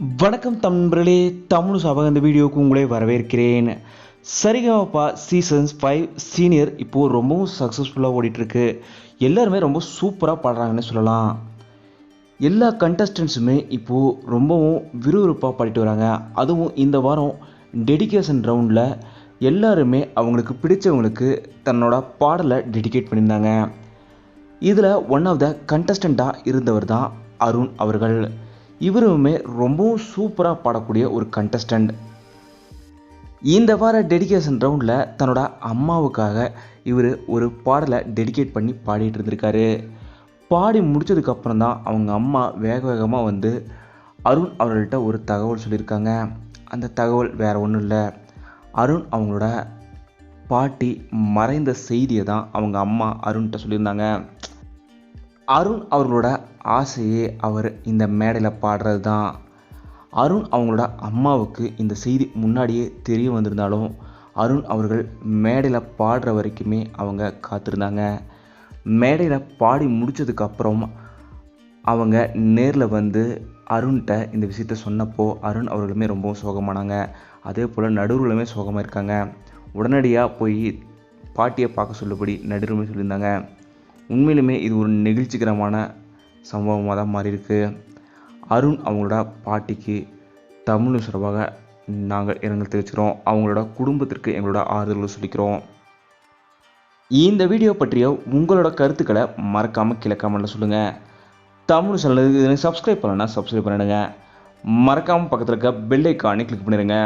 வணக்கம் தம்பர்களே தமிழ் சபக இந்த வீடியோவுக்கு உங்களை வரவேற்கிறேன். சரிகமப்பா சீசன்ஸ் ஃபைவ் சீனியர் இப்போது ரொம்பவும் சக்ஸஸ்ஃபுல்லாக ஓடிட்டுருக்கு. எல்லாருமே ரொம்ப சூப்பராக பாடுறாங்கன்னு சொல்லலாம். எல்லா கண்டஸ்டன்ஸுமே இப்போது ரொம்பவும் விறுவிறுப்பாக பாடிட்டு வராங்க. அதுவும் இந்த வாரம் டெடிகேஷன் ரவுண்டில் எல்லாருமே அவங்களுக்கு பிடிச்சவங்களுக்கு தன்னோட பாடலை டெடிகேட் பண்ணியிருந்தாங்க. இதில் ஒன் ஆஃப் த கண்டஸ்டண்ட்டாக இருந்தவர் தான் அருண் அவர்கள். இவருமே ரொம்பவும் சூப்பராக பாடக்கூடிய ஒரு கண்டஸ்டண்ட் இந்த வார டெடிகேஷன் ரவுண்டில் தன்னோட அம்மாவுக்காக இவர் ஒரு பாடலை டெடிகேட் பண்ணி பாடிட்டு இருந்திருக்காரு. பாடி முடித்ததுக்கப்புறம் தான் அவங்க அம்மா வேக வேகமாக வந்து அருண் அவர்கள்ட்ட ஒரு தகவல் சொல்லியிருக்காங்க. அந்த தகவல் வேறு ஒன்றும் இல்லை. அருண் அவங்களோட பாட்டி மறைந்த செய்தியை தான் அவங்க அம்மா அருண்கிட்ட சொல்லியிருந்தாங்க. அருண் அவர்களோட ஆசையே அவர் இந்த மேடையில் பாடுறது தான் அருண் அவங்களோட அம்மாவுக்கு இந்த செய்தி முன்னாடியே தெரிய வந்திருந்தாலும் அருண் அவர்கள் மேடையில் பாடுற வரைக்குமே அவங்க காத்திருந்தாங்க. மேடையில் பாடி முடிச்சதுக்கப்புறம் அவங்க நேரில் வந்து அருண்கிட்ட இந்த விஷயத்த சொன்னப்போ அருண் அவர்களுமே ரொம்பவும் சோகமானாங்க. அதே போல் நடுவர்களுமே சோகமாக இருக்காங்க. உடனடியாக போய் பாட்டியை பார்க்க சொல்லுபடி நடுவருமே சொல்லியிருந்தாங்க. உண்மையிலுமே இது ஒரு நெகிழ்ச்சிகரமான சம்பவமாக தான் மாறி இருக்கு. அருண் அவங்களோட பாட்டிக்கு தமிழ் சார்பாக நாங்கள் இரங்கல் தெரிவிச்சுக்கிறோம். அவங்களோட குடும்பத்திற்கு எங்களோட ஆறுதல்களை சொல்லிக்கிறோம். இந்த வீடியோ பற்றிய உங்களோட கருத்துக்களை மறக்காமல் கீழே கமெண்ட்டில் சொல்லுங்கள் தமிழ் சேனலுக்கு சப்ஸ்கிரைப் பண்ணலன்னா சப்ஸ்கிரைப் பண்ணிடுங்க. மறக்காமல் பக்கத்தில் இருக்க பெல் ஐக்கானே கிளிக் பண்ணிடுங்க.